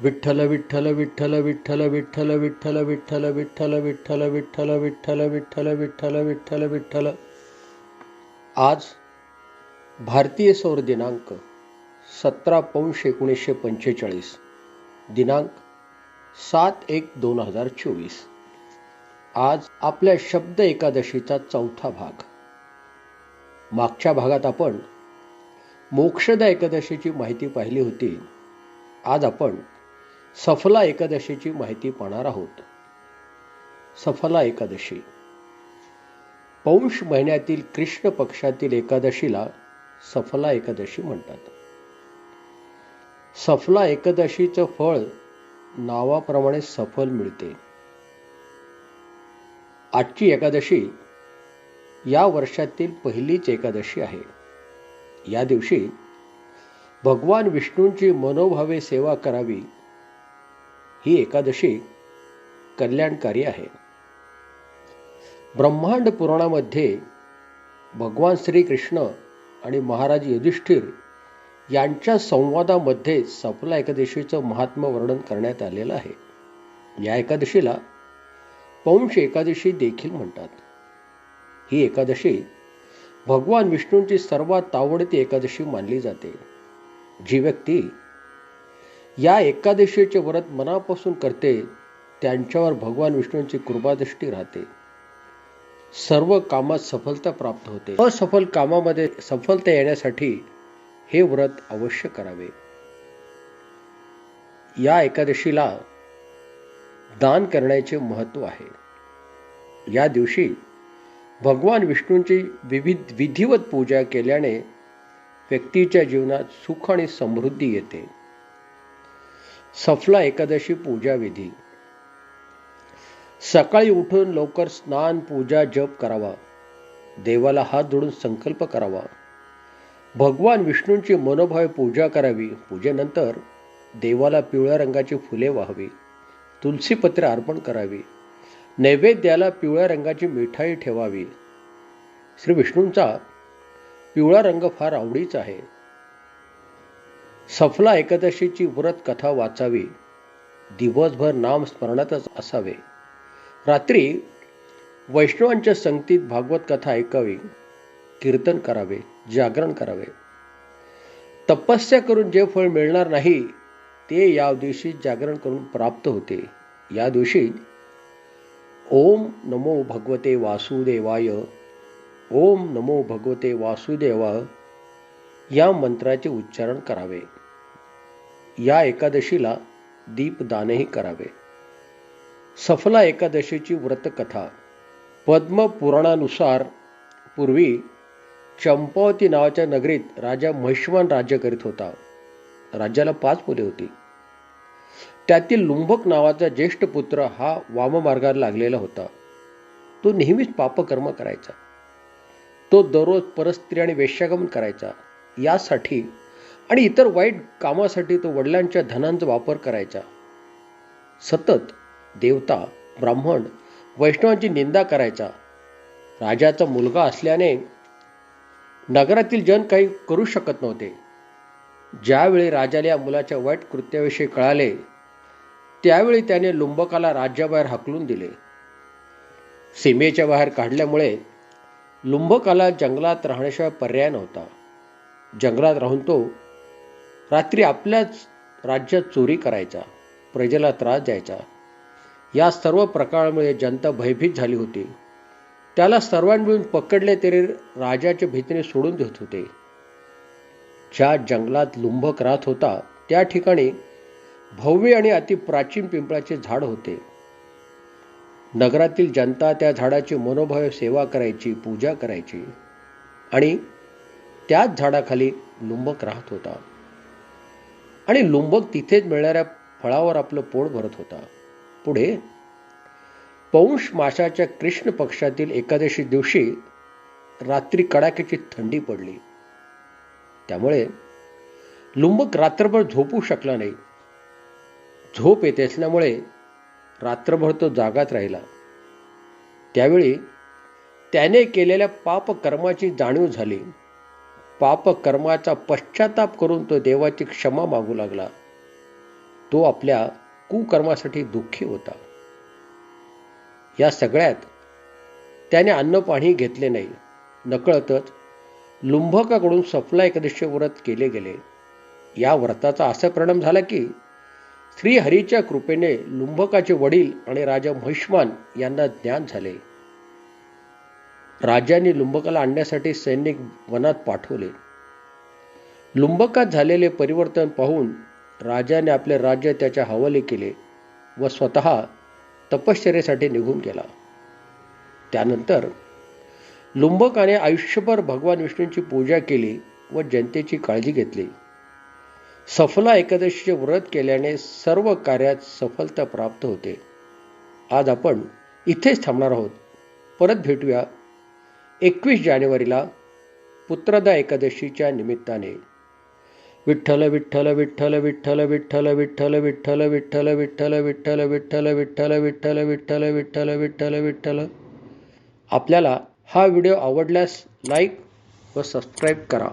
विठ्ठल विठ्ठल विठ्ठल विठ्ठल विठ्ठल विठ्ठल विठ्ठल विठ्ठल विठ्ठल विठ्ठल विठ्ठल विठ्ठल विठ्ठल विठ्ठल विठ्ठल आज भारतीय सौर दिनांक सतरा पौंश एकोणीसशे पंचेचाळीस दिनांक सात एक दोन हजार चोवीस आज आपल्या शब्द एकादशीचा चौथा भाग मागच्या भागात आपण मोक्षदा एकादशीची माहिती पाहिली होती आज आपण सफला एकादशीची माहिती पाहणार आहोत. सफला एकादशी. पौष महिन्यातील कृष्ण पक्षातील एकादशीला सफला एकादशी म्हणतात. सफला एकादशीचं फळ नावाप्रमाणे सफल मिळते. आजची एकादशी या वर्षातील पहिलीच एकादशी आहे. या दिवशी भगवान विष्णूंची मनोभावे सेवा करावी ही एकादशी कल्याणकारी आहे. ब्रह्मांड पुराणामध्ये भगवान श्रीकृष्ण आणि महाराज युधिष्ठिर यांच्या संवादामध्ये सफला एकादशीचं महात्म वर्णन करण्यात आलेलं आहे. या एकादशीला पौंश एकादशी देखील म्हणतात. ही एकादशी भगवान विष्णूंची सर्वात आवडती एकादशी मानली जाते. जी व्यक्ती या एकादशीचे व्रत मनापासून करते त्यांच्यावर भगवान विष्णूंची कृपादृष्टी राहते. सर्व कामात सफलता प्राप्त होते. असफल कामामध्ये सफलता येण्यासाठी हे व्रत अवश्य करावे. या एकादशीला दान करण्याचे महत्त्व आहे. या दिवशी भगवान विष्णूंची विविध विधिवत पूजा केल्याने व्यक्तीच्या जीवनात सुख आणि समृद्धी येते. सफला एकादशी पूजा विधी. सकाळी उठून लवकर स्नान पूजा जप करावा. देवाला हात जोडून संकल्प करावा. भगवान विष्णूंची मनोभावे पूजा करावी. पूजेनंतर देवाला पिवळ्या रंगाची फुले वाहावी. तुलसीपत्र अर्पण करावी. नैवेद्याला पिवळ्या रंगाची मिठाई ठेवावी. श्री विष्णूंचा पिवळा रंग फार आवडीचा आहे. सफला एकादशीची व्रत कथा वाचावी. दिवसभर नाम स्मरणातच असावे. रात्री वैष्णवांच्या संगतीत भागवत कथा ऐकावी कीर्तन करावे जागरण करावे. तपस्या करून जे फळ मिळणार नाही ते या दिवशी जागरण करून प्राप्त होते. या दिवशी ओम नमो भगवते वासुदेवाय ओम नमो भगवते वासुदेवाय या मंत्राचे उच्चारण करावे. या एकादशीला दीपदानही करावे. सफला एकादशीची व्रतकथा. पद्मपुराणानुसार पूर्वी चंपावती नावाच्या नगरीत राजा महिष्मान राज्य करीत होता. राज्याला पाच मुले होती. त्यातील लुंभक नावाचा ज्येष्ठ पुत्र हा वाममार्गाला लागलेला होता. तो नेहमीच पापकर्म करायचा. तो दररोज परस्त्री आणि वेश्यागमन करायचा. यासाठी आणि इतर वाईट कामासाठी तो वडिलांच्या धनांचा वापर करायचा. सतत देवता ब्राह्मण वैष्णवांची निंदा करायचा. राजाचा मुलगा असल्याने नगरातील जन काही करू शकत नव्हते. ज्यावेळी राजाला या मुलाच्या वाईट कृत्याविषयी कळाले त्यावेळी त्याने लुंबकाला राज्याबाहेर हकलून दिले. सीमेच्या बाहेर काढल्यामुळे लुंबकाला जंगलात राहण्याशिवाय पर्याय नव्हता. जंगलात राहून तो रात्री आपल्याच राज्यात चोरी करायचा प्रजेला त्रास द्यायचा. या सर्व प्रकारामुळे जनता भयभीत झाली होती. त्याला सर्वांनी मिळून पकडले तरी राजाच्या भीतीने सोडून देत होते. ज्या जंगलात लुंबक राहत होता त्या ठिकाणी भव्य आणि अति प्राचीन पिंपळाचे झाड होते. नगरातील जनता त्या झाडाची मनोभाव सेवा करायची पूजा करायची आणि त्याच झाडाखाली लुंबक राहत होता. आणि लुंबक तिथेच मिळणाऱ्या फळावर आपलं पोट भरत होता. पुढे पौष माशाच्या कृष्ण पक्षातील एकादशी दिवशी रात्री कडाक्याची थंडी पडली. त्यामुळे लुंबक रात्रभर झोपू शकला नाही. झोप येते असल्यामुळे रात्रभर तो जागात राहिला. त्यावेळी त्याने केलेल्या पाप कर्माची जाणीव झाली. पाप कर्माचा पश्चाताप करून तो देवाची क्षमा मागू लागला. तो आपल्या कुकर्मासाठी दुःखी होता. या सगळ्यात त्याने अन्न पाणी घेतले नाही. नकळतच लुंभकाकडून सफला एकादशी व्रत केले गेले. या व्रताचा असा परिणाम झाला की श्रीहरीच्या कृपेने लुंभकाचे वडील आणि राजा महिष्मान यांना ज्ञान झाले. राजाने लुंबकाला आणण्यासाठी सैनिक वनात पाठवले. लुंबकात झालेले परिवर्तन पाहून राजाने आपले राज्य त्याच्या हवाले केले व स्वतः तपश्चर्यासाठी निघून गेला. त्यानंतर लुंबकाने आयुष्यभर भगवान विष्णूंची पूजा केली व जनतेची काळजी घेतली. सफला एकादशीचे व्रत केल्याने सर्व कार्यात सफलता प्राप्त होते. आज आपण इथेच थांबणार आहोत. परत भेटूया एकवीस जानेवारीला पुत्रदा एकादशीच्या निमित्ताने विठ्ठल विठ्ठल विठ्ठल विठ्ठल विठ्ठल विठ्ठल विठ्ठल विठ्ठल विठ्ठल विठ्ठल विठ्ठल विठ्ठल विठ्ठल विठ्ठल विठ्ठल विठ्ठल विठ्ठल आपल्याला हा व्हिडिओ आवडल्यास लाईक व सबस्क्राईब करा